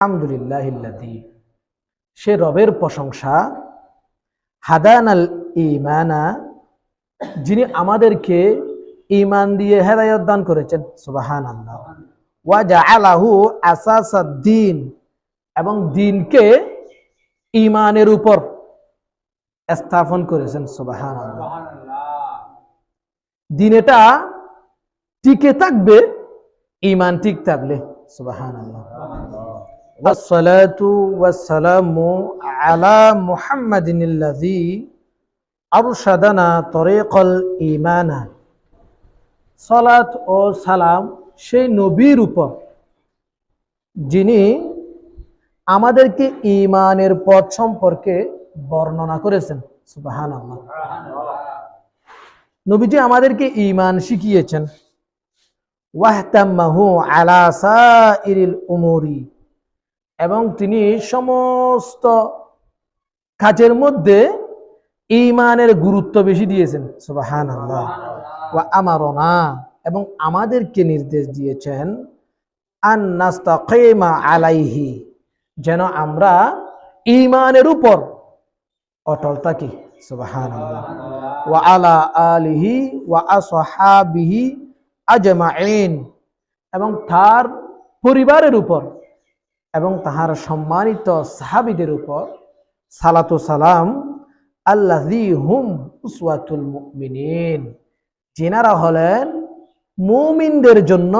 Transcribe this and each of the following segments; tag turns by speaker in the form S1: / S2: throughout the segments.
S1: আলহামদুলিল্লাহ সে রবের প্রশংসা হাদান আল ইমানা যিনি আমাদেরকে ইমান দিয়ে হেদায়ত দান করেছেন সুবাহান আল্লাহ ওয়া জাআলাহু আসাসাদ্দিন এবং দিনকে ইমানের উপর স্থাপন করেছেন সুবাহান আল্লাহ দিন এটা টিকে থাকবে ইমান ঠিক থাকলে সুবাহান আল্লাহ والصلاة والسلام على محمد الذي أرشدنا طريق الإيمان সালাত ও সালাম সেই নবীর উপর যিনি আমাদেরকে ইমানের পথ সম্পর্কে বর্ণনা করেছেন সুবাহান আল্লাহ নবীজি আমাদেরকে ইমান শিখিয়েছেন ওয়াহতাম্মাহু আলা সাইরিল উমুরি এবং তিনি সমস্ত কাজের মধ্যে ইমানের গুরুত্ব বেশি দিয়েছেন। সুবাহান ওয়া আমারনা। এবং আমাদেরকে নির্দেশ দিয়েছেন আলাইহি। যেন আমরা ইমানের উপর অটল থাকি। সুবাহান ওয়া আলা আলিহি ওয়া আসহাবিহি আজমাইন। এবং তার পরিবারের উপর এবং তাহার সম্মানিত সাহাবিদের উপর সালাতু সালাম আল্লাহি হুম উসওয়াতুল যেনারা হলেন মুমিনদের জন্য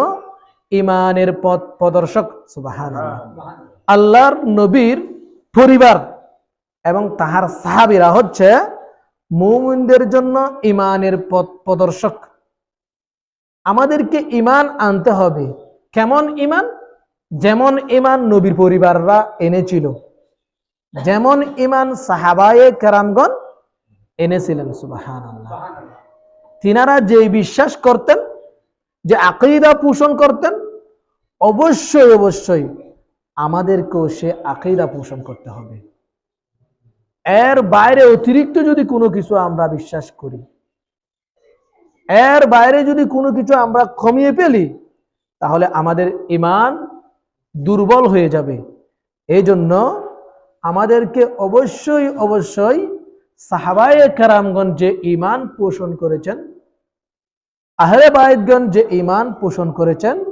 S1: ইমানের পথ প্রদর্শক সুবাহান আল্লাহর নবীর পরিবার এবং তাহার সাহাবিরা হচ্ছে মুমিনদের জন্য ইমানের পথ প্রদর্শক। আমাদেরকে ইমান আনতে হবে। কেমন ইমান যেমন ইমান নবীর পরিবাররা এনেছিল, যেমন ইমান সাহাবায়ে কেরামগণ এনেছিলেন সুবাহান তিনারা যে বিশ্বাস করতেন, যে আকিদা পোষণ করতেন, অবশ্যই অবশ্যই আমাদেরকেও সে আকিদা পোষণ করতে হবে। এর বাইরে অতিরিক্ত যদি কোনো কিছু আমরা বিশ্বাস করি, এর বাইরে যদি কোনো কিছু আমরা কমিয়ে ফেলি, তাহলে আমাদের ইমান দুর্বল হয়ে যাবে। এই জন্য আমাদেরকে অবশ্যই অবশ্যই সাহাবায়ে কেরামগঞ্জ যে ইমান পোষণ করেছেন, আহলে বায়দগণ যে ইমান পোষণ করেছেন,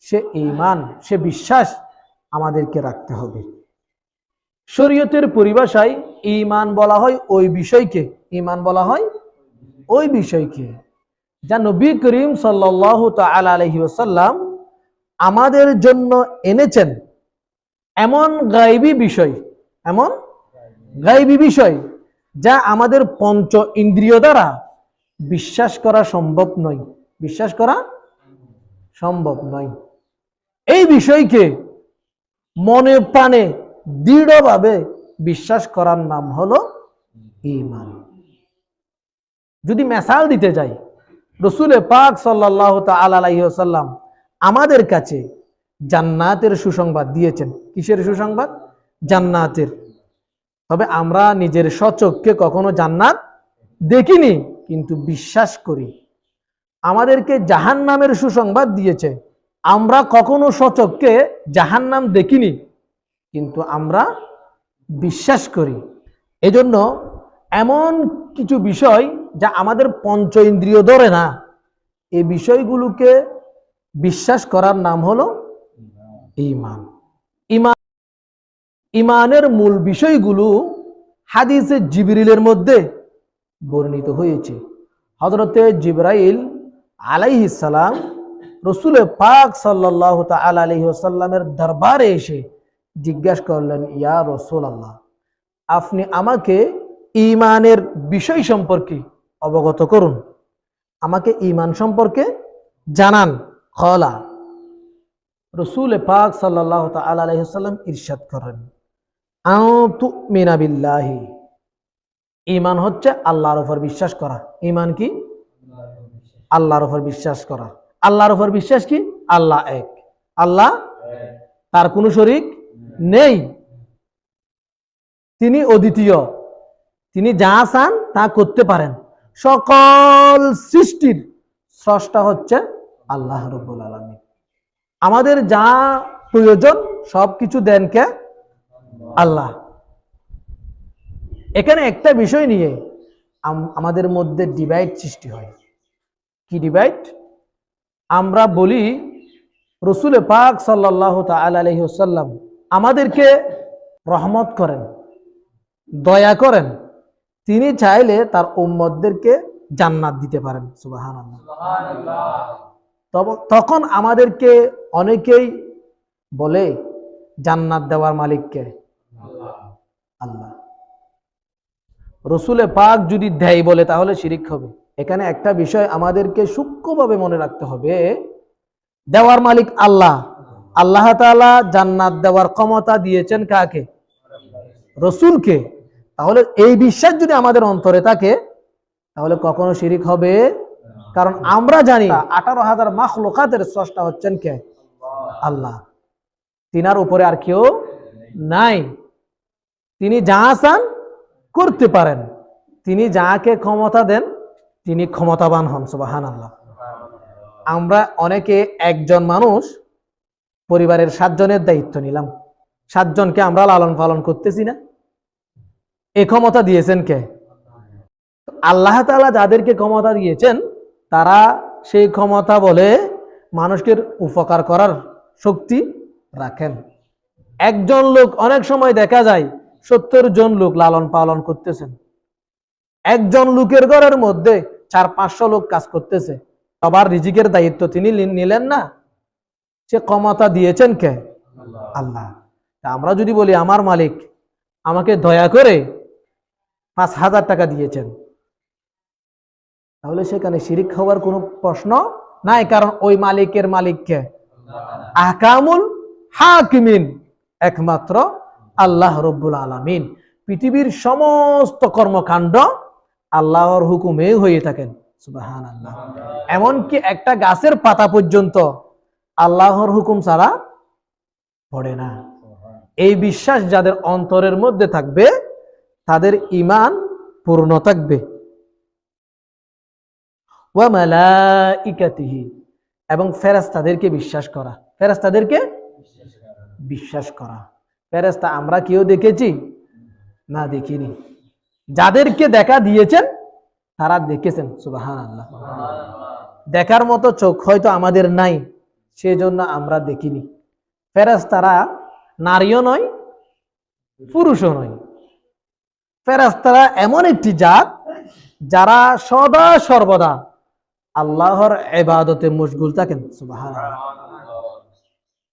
S1: সে ইমান সে বিশ্বাস আমাদেরকে রাখতে হবে। শরীয়তের পরিভাষায় ইমান বলা হয় ওই বিষয়কে। ইমান বলা হয় ওই বিষয়কে। যা নবী করিম সাল্লাহ তাল আলহি ওসাল্লাম আমাদের জন্য এনেছেন এমন গাইবী বিষয়, এমন গাইবী বিষয় যা আমাদের পঞ্চ ইন্দ্রিয় দ্বারা বিশ্বাস করা সম্ভব নয়, বিশ্বাস করা সম্ভব নয়। এই বিষয়কে মনে প্রাণে দৃঢ়ভাবে বিশ্বাস করার নাম হলো ইমান যদি মেসাল দিতে যাই, রসুলে পাক সাল্লাহ তাল্লাম আমাদের কাছে জান্নাতের সুসংবাদ দিয়েছেন। কিসের সুসংবাদ? জান্নাতের। তবে আমরা নিজের সচককে কখনো জান্নাত দেখিনি, কিন্তু বিশ্বাস করি, আমাদেরকে জাহান নামের সুসংবাদ দিয়েছে। আমরা কখনো সচককে জাহান নাম দেখিনি, কিন্তু আমরা বিশ্বাস করি। এজন্য এমন কিছু বিষয় যা আমাদের পঞ্চ ইন্দ্রিয় ধরে না এই বিষয়গুলোকে বিশ্বাস করার নাম হলো ইমান ইমান ইমানের মূল বিষয়গুলো হাদিসে জিবরিলের মধ্যে বর্ণিত হয়েছে। হজরতে জিব্রাইল আলাইহিসালাম রসুল পাক সাল্লাহ আলাইহি আসাল্লামের দরবারে এসে জিজ্ঞাসা করলেন, ইয়া রসুল আল্লাহ আপনি আমাকে ইমানের বিষয় সম্পর্কে অবগত করুন। আমাকে ইমান সম্পর্কে জানান। খলা রসুল পাক সাল্লাহ আলাইসাল্লাম ইরশাদ করেন মিনাবিল্লাহি ইমান হচ্ছে আল্লাহর উপর বিশ্বাস করা। ইমান কি? আল্লাহর উপর বিশ্বাস করা। আল্লাহর উপর বিশ্বাস কি? আল্লাহ এক। আল্লাহ তার কোনো শরিক নেই। তিনি অদ্বিতীয়। তিনি যা চান তা করতে পারেন। সকল সৃষ্টির স্রষ্টা হচ্ছে আল্লাহ রব্বুল আলমী আমাদের যা প্রয়োজন, সবকিছু দেন কে? আল্লাহ। এখানে একটা বিষয় নিয়ে আমাদের মধ্যে ডিভাইড সৃষ্টি হয়। কি ডিভাইড আমরা বলি, রসুল পাক সাল্লাহ আলহিহসাল্লাম আমাদেরকে রহমত করেন, দয়া করেন। তিনি চাইলে তার উম্মতদেরকে জান্নাত দিতে পারেন। সুবাহান তখন আমাদেরকে অনেকেই বলে জান্নাত দেওয়ার মালিককে। আল্লাহ। রসুলে পাক যদি দেয় বলে তাহলে শিরিক হবে। এখানে একটা বিষয় আমাদেরকে সূক্ষ্মভাবে মনে রাখতে হবে। দেওয়ার মালিক আল্লাহ। আল্লাহ তাআলা জান্নাত দেওয়ার ক্ষমতা দিয়েছেন কাকে? রসুলকে। তাহলে এই বিশ্বাস যদি আমাদের অন্তরে থাকে, তাহলে কখনো শিরিক হবে কারণ আমরা জানি আঠারো হাজার মাখ লোকাতের স্রষ্টা হচ্ছেন কে? আল্লাহ। তিনার উপরে আর কেউ নাই। তিনি যা চান করতে পারেন। তিনি যাকে ক্ষমতা দেন, তিনি ক্ষমতাবান হন সুবাহান আল্লাহ আমরা অনেকে একজন মানুষ, পরিবারের সাতজনের দায়িত্ব নিলাম। সাতজনকে আমরা লালন পালন করতেছি না। এ ক্ষমতা দিয়েছেন কে? আল্লাহ তাআলা যাদেরকে ক্ষমতা দিয়েছেন তারা সেই ক্ষমতা বলে মানুষকে উপকার করার শক্তি রাখেন। একজন লোক অনেক সময় দেখা যায় সত্তর জন লোক লালন পালন করতেছেন। একজন লোকের ঘরের মধ্যে চার, পাঁচশো লোক কাজ করতেছে। সবার রিজিকের দায়িত্ব তিনি নিলেন না। সে ক্ষমতা দিয়েছেন কে? আল্লাহ। আমরা যদি বলি, আমার মালিক আমাকে দয়া করে পাঁচ হাজার টাকা দিয়েছেন। তাহলে সেখানে শিরিক হওয়ার কোনো প্রশ্ন নাই, কারণ ওই মালিকের মালিককে আহকামুল হাকিমিন একমাত্র আল্লাহ রব্বুল আলামিন। পৃথিবীর সমস্ত কর্মকাণ্ড আল্লাহর হুকুমে হয়ে থাকেন। সুবাহান আল্লাহ এমনকি একটা গাছের পাতা পর্যন্ত আল্লাহর হুকুম ছাড়া পড়ে না। এই বিশ্বাস যাদের অন্তরের মধ্যে থাকবে, তাদের ইমান পূর্ণ থাকবে। ওয়া মালাইকাতিহি, এবং ফেরেশতাদেরকে বিশ্বাস করা। ফেরেশতাদেরকে বিশ্বাস করা। ফেরেশতা আমরা কেউ দেখেছি? না দেখিনি। যাদেরকে দেখা দিয়েছেন, তারা দেখেছেন সুবাহান আল্লাহ দেখার মতো চোখ হয়তো আমাদের নাই, সেজন্য আমরা দেখিনি। ফেরেশতারা নারীও নয়, পুরুষও নয়। ফেরেশতারা এমন একটি জাত, যারা সদা সর্বদা আল্লাহর এবাদতে মশগুল থাকেন। সুবাহান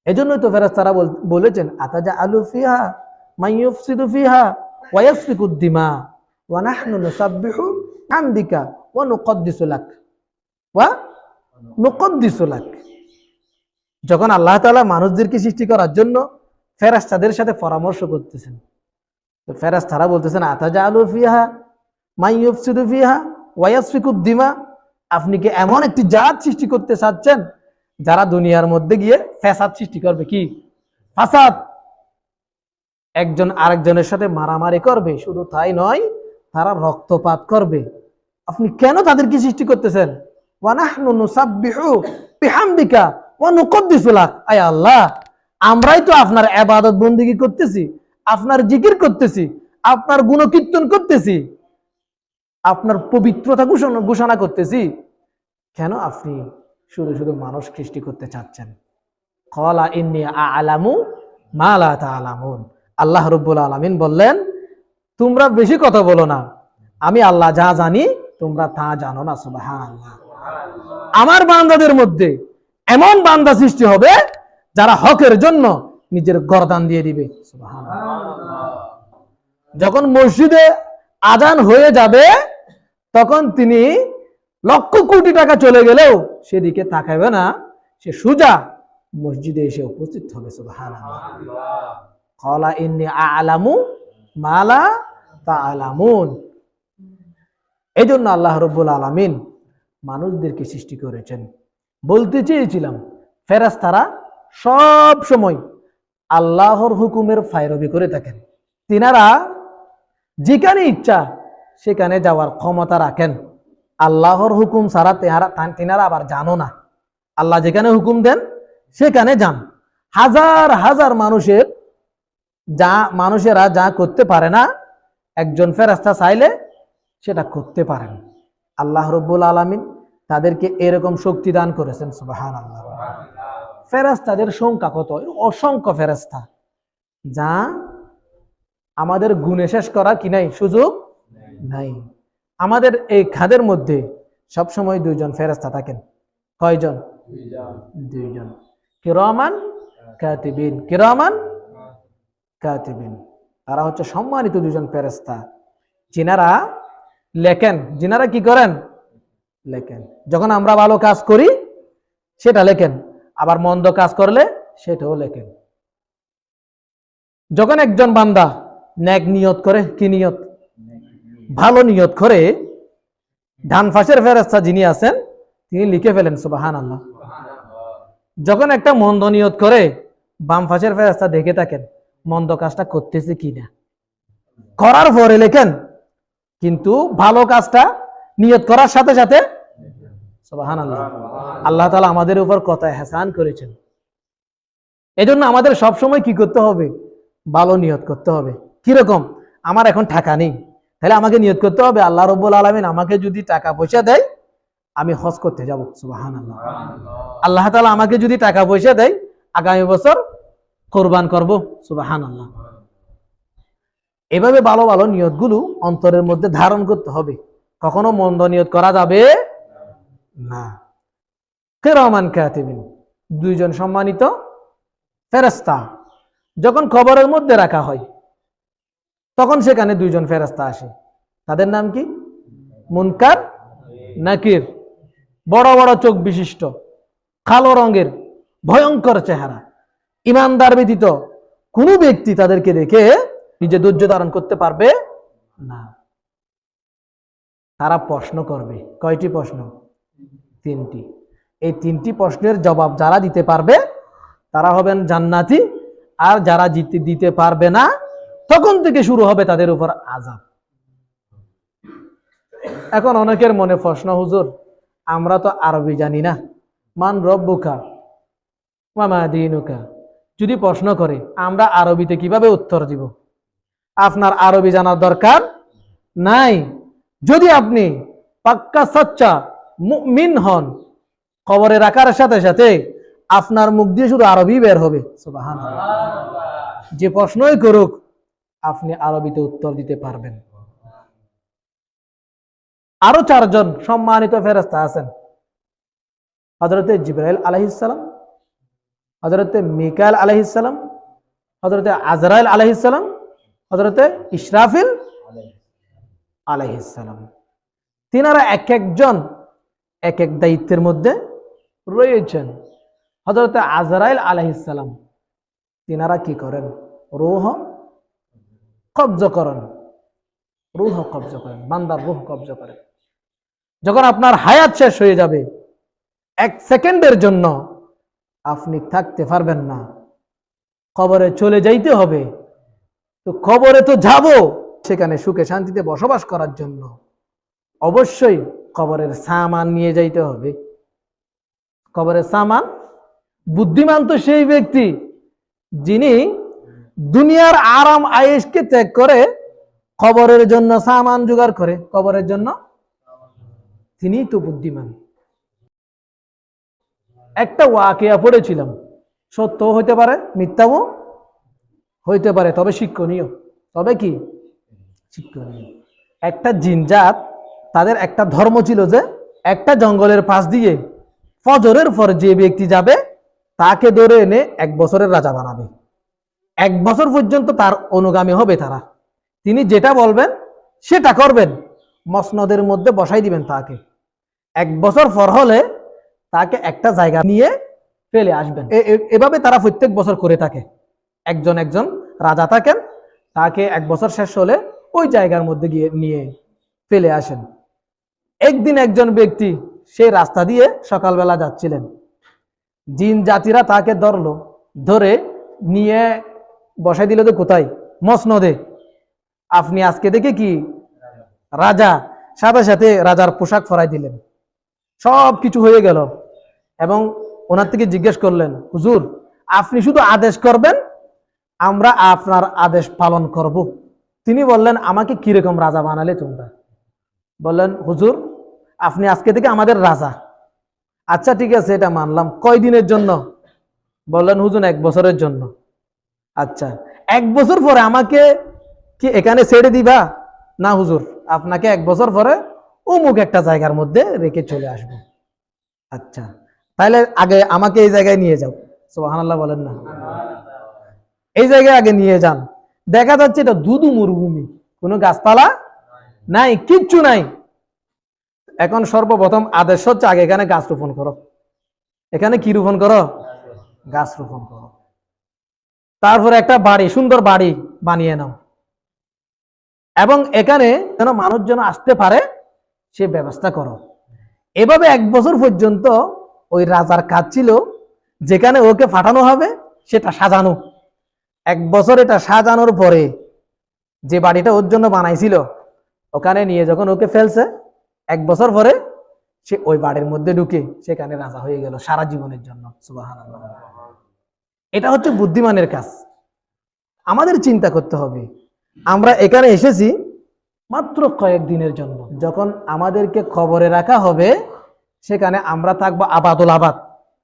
S1: এজন্যই তো ফেরেশতারা বল- বলেছেন আতাজা আলু ফিহা যখন আল্লাহ তাআলা মানুষদেরকে সৃষ্টি করার জন্য ফেরেশতাদের সাথে পরামর্শ করতেছেন, তো ফেরেশতারা বলতেছেন আতাজা আলু ফিহা মাইয়ুফসিদু ফিহা ওয়াসফিকু দিমা আপনি কি এমন একটি জাত সৃষ্টি করতে চাচ্ছেন যারা দুনিয়ার মধ্যে গিয়ে ফ্যাসাদ সৃষ্টি করবে কি? ফাসাদ। একজন আরেকজনের সাথে মারামারি করবে, শুধু তাই নয়, তারা রক্তপাত করবে। আপনি কেন তাদেরকে সৃষ্টি করতেছেন? আল্লাহ, আমরাই তো আপনার ইবাদত বন্দেগী করতেছি, আপনার জিকির করতেছি, আপনার গুণকীর্তন করতেছি। আপনার পবিত্রতা ঘোষণা করতেছি। কেন আপনি শুধু শুধু মানুষ সৃষ্টি করতে চাচ্ছেন? কলা ইন্নি আলামু মালা তালামুন আল্লাহ রব্বুল আলামিন বললেন, তোমরা বেশি কথা বলো না। আমি আল্লাহ যা জানি, তোমরা তা জানো না, সুবহানাল্লাহ। আমার বান্দাদের মধ্যে এমন বান্দা সৃষ্টি হবে, যারা হকের জন্য নিজের গরদান দিয়ে দিবে যখন মসজিদে আজান হয়ে যাবে, তখন তিনি লক্ষ কোটি টাকা চলে গেলেও সেদিকে তাকাবে না। সে সুজা মসজিদে এসে উপস্থিত হবে আলামু মালা তাআলামুন এই জন্য আল্লাহ রব্বুল আলামিন মানুষদেরকে সৃষ্টি করেছেন। বলতে চেয়েছিলাম, ফেরেশতারা সব সময় আল্লাহর হুকুমের ফায়রবি করে থাকেন। তিনারা যেখানে ইচ্ছা, সেখানে যাওয়ার ক্ষমতা রাখেন। আল্লাহর হুকুম সারা তেহারা তিনারা আবার জানো না। আল্লাহ যেখানে হুকুম দেন, সেখানে যান। হাজার হাজার মানুষের যা মানুষেরা যা করতে পারে না, একজন ফেরাস্তা চাইলে সেটা করতে পারেন। আল্লাহ রব্বুল আলমিন তাদেরকে এরকম শক্তি দান করেছেন সুবাহান আল্লাহ ফেরাস্তাদের সংখ্যা কত? অসংখ্য ফেরাস্তা যা আমাদের গুণে শেষ করা কি নাই? সুযোগ নাই। আমাদের এই খাদের মধ্যে সবসময় দুইজন ফেরাস্তা থাকেন। কয়জন? দুইজন। কিরমান কাতিবিন। কিরমান কাতিবিন। তারা হচ্ছে সম্মানিত দুজন ফেরেস্তা যিনারা লেখেন। যিনারা কি করেন? লেখেন। যখন আমরা ভালো কাজ করি, সেটা লেখেন। আবার মন্দ কাজ করলে সেটাও লেখেন। যখন একজন বান্দা ন্যাক নিয়ত করে, কি নিয়ত? ভালো নিয়ত করে ধান ফাঁসের ফেরেস্তা যিনি আছেন, তিনি লিখে ফেলেন সুবাহান আল্লাহ যখন একটা মন্দ নিয়ত করে বাম ফাঁসের ফেরেস্তা দেখে থাকেন, মন্দ কাজটা করতেছে কিনা করার পরে লেখেন, কিন্তু ভালো কাজটা নিয়ত করার সাথে সাথে সুবাহান আল্লাহ আল্লাহ তালা আমাদের উপর কথা হেসান করেছেন। এজন্য আমাদের সবসময় কি করতে হবে? ভালো নিয়ত করতে হবে। কীরকম আমার এখন টাকা নেই। তাহলে আমাকে নিয়ত করতে হবে। আল্লাহ রব্বুল আলমিন আমাকে যদি টাকা পয়সা দেয়, আমি হজ করতে যাব। সুবাহান আল্লাহ আল্লাহ তালা আমাকে যদি টাকা পয়সা দেয়, আগামী বছর কোরবান করব। সুবাহান আল্লাহ এভাবে ভালো ভালো নিয়তগুলো অন্তরের মধ্যে ধারণ করতে হবে। কখনো মন্দ নিয়ত করা যাবে না। রহমান কাতিবিন। দুইজন সম্মানিত ফেরেস্তা যখন খবরের মধ্যে রাখা হয় তখন সেখানে দুইজন ফেরেস্তা আসে। তাদের নাম কি? মুনকার, নাকির। বড় বড় চোখ বিশিষ্ট, কালো রঙের, ভয়ঙ্কর চেহারা। ইমানদার ব্যতীত কোনো ব্যক্তি তাদেরকে দেখে নিজে ধৈর্য ধারণ করতে পারবে না। তারা প্রশ্ন করবে, কয়টি প্রশ্ন? তিনটি। এই তিনটি প্রশ্নের জবাব যারা দিতে পারবে, তারা হবেন জান্নাতি, আর যারা দিতে পারবে না তখন থেকে শুরু হবে তাদের উপর আজাব এখন অনেকের মনে প্রশ্ন, হুজুর, আমরা তো আরবি জানি না। মান রব্বুকা মামা দিনুকা? যদি প্রশ্ন করে, আমরা আরবিতে কীভাবে উত্তর দিব? আপনার আরবি জানার দরকার নাই। যদি আপনি পাক্কা সচ্চা মিন হন খবরে রাখার সাথে সাথে আপনার মুখ দিয়ে শুধু আরবি বের হবে। যে প্রশ্নই করুক আপনি আরবিতে উত্তর দিতে পারবেন। আরও চারজন সম্মানিত ফেরস্তা আছেন। হজরতে জিব্রাইল আলহিসাম হজরতে মিকাইল আলহিসাম হজরতে আজরাইল আলহিসাম হজরতে ইসরাফিল আলহিসাম তিনারা এক একজন, এক এক দায়িত্বের মধ্যে রয়েছেন। হজরতে আজরাইল আলহিসাম তিনারা কি করেন? রুহ কবজ করেন। রুহ কবজ করেন, বান্দার রুহ কবজ করেন। যখন আপনার হায়াত শেষ হয়ে যাবে, এক সেকেন্ডের জন্য আপনি থাকতে পারবেন না। কবরে চলে যাইতে হবে। তো কবরে তো যাব, সেখানে সুখে শান্তিতে বসবাস করার জন্য। অবশ্যই কবরের সামান নিয়ে যাইতে হবে। কবরের সামান বুদ্ধিমান তো সেই ব্যক্তি, যিনি দুনিয়ার আরাম আয়েশকে ত্যাগ করে কবরের জন্য সামান জোগাড় করে, কবরের জন্য তিনি তো বুদ্ধিমান। একটা ওয়াকিয়া পড়েছিলাম। সত্য হইতে পারে, মিথ্যাও হইতে পারে, তবে শিক্ষণীয়। তবে কি? শিক্ষণীয়। একটা জিনজাত তাদের একটা ধর্ম ছিল যে একটা জঙ্গলের পাশ দিয়ে ফজরের পর যে ব্যক্তি যাবে, তাকে ধরে এনে এক বছরের রাজা বানাবে। এক বছর পর্যন্ত তার অনুগামী হবে তারা। তিনি যেটা বলবেন, সেটা করবেন। মসনদের মধ্যে বসাই দিবেন তাকে। এক বছর পর হলে তাকে একটা জায়গা নিয়ে ফেলে আসবেন। এভাবে তারা প্রত্যেক বছর করে থাকে। একজন একজন রাজা থাকেন, তাকে এক বছর শেষ হলে ওই জায়গার মধ্যে গিয়ে নিয়ে ফেলে আসেন। একদিন একজন ব্যক্তি সেই রাস্তা দিয়ে সকালবেলা যাচ্ছিলেন। জিন জাতিরা তাকে ধরলো, ধরে নিয়ে বসাই দিল তো কোথায়? মসনদে। আপনি আজকে দেখে কি? রাজা। সাথে সাথে রাজার পোশাক ফরাই দিলেন। সব কিছু হয়ে গেল। এবং ওনার থেকে জিজ্ঞেস করলেন, হুজুর, আপনি শুধু আদেশ করবেন, আমরা আপনার আদেশ পালন করব। তিনি বললেন, আমাকে কীরকম রাজা বানালে তোমরা? বললেন, হুজুর, আপনি আজকে থেকে আমাদের রাজা। আচ্ছা ঠিক আছে, এটা মানলাম। কয় দিনের জন্য? বললেন, হুজুর, এক বছরের জন্য। আচ্ছা এক বছর পরে আমাকে কি এখানে ছেড়ে দিবা? না হুজুর, আপনাকে এক বছর পরে অমুক একটা জায়গার মধ্যে রেখে চলে আসব। আচ্ছা তাহলে আগে আমাকে এই জায়গায় নিয়ে যাও। সোহানাল্লাহ বলেন না। এই জায়গায় আগে নিয়ে যান। দেখা যাচ্ছে এটা দুদু মরুভূমি, কোনো গাছপালা নাই, কিচ্ছু নাই। এখন সর্বপ্রথম আদেশ হচ্ছে আগে এখানে গাছ রোপণ করো। এখানে কি রোপণ করো? গাছ রোপণ করো। তারপরে একটা বাড়ি, সুন্দর বাড়ি বানিয়ে নাও। এবং এখানে যেন মানুষ যেন আসতে পারে, সে ব্যবস্থা করো। এভাবে এক বছর পর্যন্ত ওই রাজার কাজ ছিল, যেখানে ওকে পাঠানো হবে, সেটা সাজানো। এক বছর এটা সাজানোর পরে যে বাড়িটা ওর জন্য বানাইছিল, ওখানে নিয়ে যখন ওকে ফেলছে, এক বছর পরে সে ওই বাড়ির মধ্যে ঢুকে সেখানে রাজা হয়ে গেল সারা জীবনের জন্য, সুবহানাল্লাহ। এটা হচ্ছে বুদ্ধিমানের কাজ। আমাদের চিন্তা করতে হবে। আমরা এখানে এসেছি মাত্র কয়েক দিনের জন্য। যখন আমাদেরকে খবরে রাখা হবে, সেখানে আমরা থাকব আবাদুল আবাদ।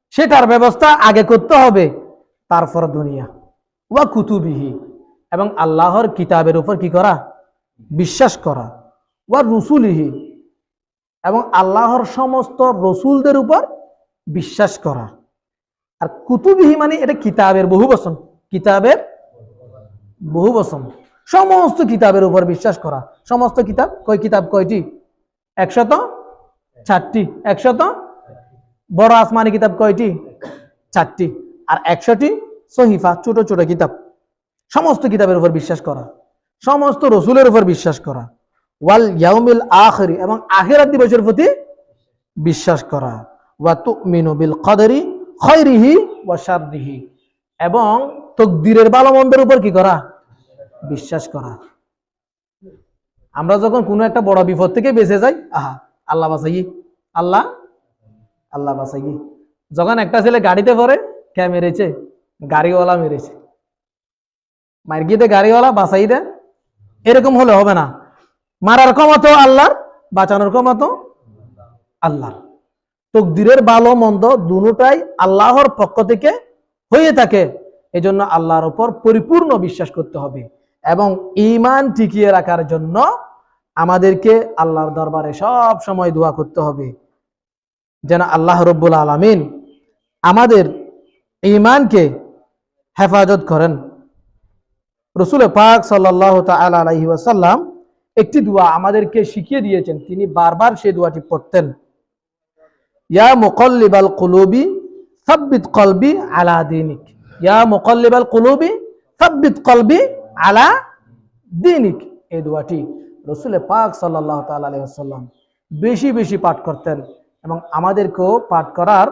S1: সেটার ব্যবস্থা আগে করতে হবে। তারপর দুনিয়া। ওয়া কুতুবিহি। এবং আল্লাহর কিতাবের উপর কি করা? বিশ্বাস করা। ওয়া রসুলিহি। এবং আল্লাহর সমস্ত রসুলদের উপর বিশ্বাস করা। আর কুতুবিহি মানে এটা কিতাবের বহু বচন কিতাবের বহু বচন সমস্ত কিতাবের উপর বিশ্বাস করা। সমস্ত কিতাব কয় কিতাব কয়টি? একশত চারটি। একশত বড় আসমানি কিতাব কয়টি? চারটি। আর একশোটি সহিফা, ছোট ছোট কিতাব। সমস্ত কিতাবের উপর বিশ্বাস করা। সমস্ত রসুলের উপর বিশ্বাস করা। ওয়াল ইয়াউমিল আখরি, এবং আখিরাত দিবসের প্রতি বিশ্বাস করা। ওয়া তুমিনু বিল কদরি খৈরিহি ওয়া শাররিহি। এবং তকদিরের ভালো মন্দের উপর কি করা? বিশ্বাস করা। আমরা যখন কোনো একটা বড় বিপদ থেকে বেঁচে যাই, আহা, আল্লাহ বাসাই আল্লাহ আল্লাহ বাসাই যখন একটা ছেলে গাড়িতে পড়ে, কে মেরেছে? গাড়িওয়ালা মেরেছে। মার গিয়ে গাড়িওয়ালা বাসাই দে এরকম হলে হবে না। মারার ক্ষমতা আল্লাহর, বাঁচানোর ক্ষমতা আল্লাহ তকদিরের ভালো মন্দ দুটাই আল্লাহর পক্ষ থেকে হয়ে থাকে। এজন্য আল্লাহর ওপর পরিপূর্ণ বিশ্বাস করতে হবে এবং ইমান টিকিয়ে রাখার জন্য আমাদেরকে আল্লাহর দরবারে সব সময় দোয়া করতে হবে। যেন আল্লাহ রব্বুল আলমিন আমাদের ইমানকে হেফাজত করেন। রসুল পাক সাল্লাহ তালা আলহি ওয়াসাল্লাম একটি দোয়া আমাদেরকে শিখিয়ে দিয়েছেন। তিনি বারবার সেই দোয়াটি পড়তেন। ইয়া মুকল্লিবাল কুলুবি সাব্বিত কলবি আলা দিনিক। ইয়া মুকল্লিবাল কুলুবি সাব্বিত কলবি আলা দিনিক। এই দোয়াটি রসুল পাক সাল্লাহ তাল্লাম বেশি বেশি পাঠ করতেন এবং আমাদেরকেও পাঠ করার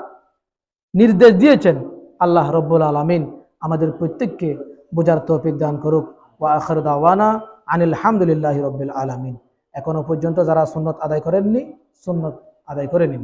S1: নির্দেশ দিয়েছেন। আল্লাহ রব্বুল আলমিন আমাদের প্রত্যেককে বোঝার তৌফিক দান করুক। ওয়া আখর দাওয়ানা আনিল হামদুলিল্লাহ রব্বিল আলমিন। এখনও পর্যন্ত যারা সুন্নত আদায় করেননি, সুন্নত আদায় করে নিন।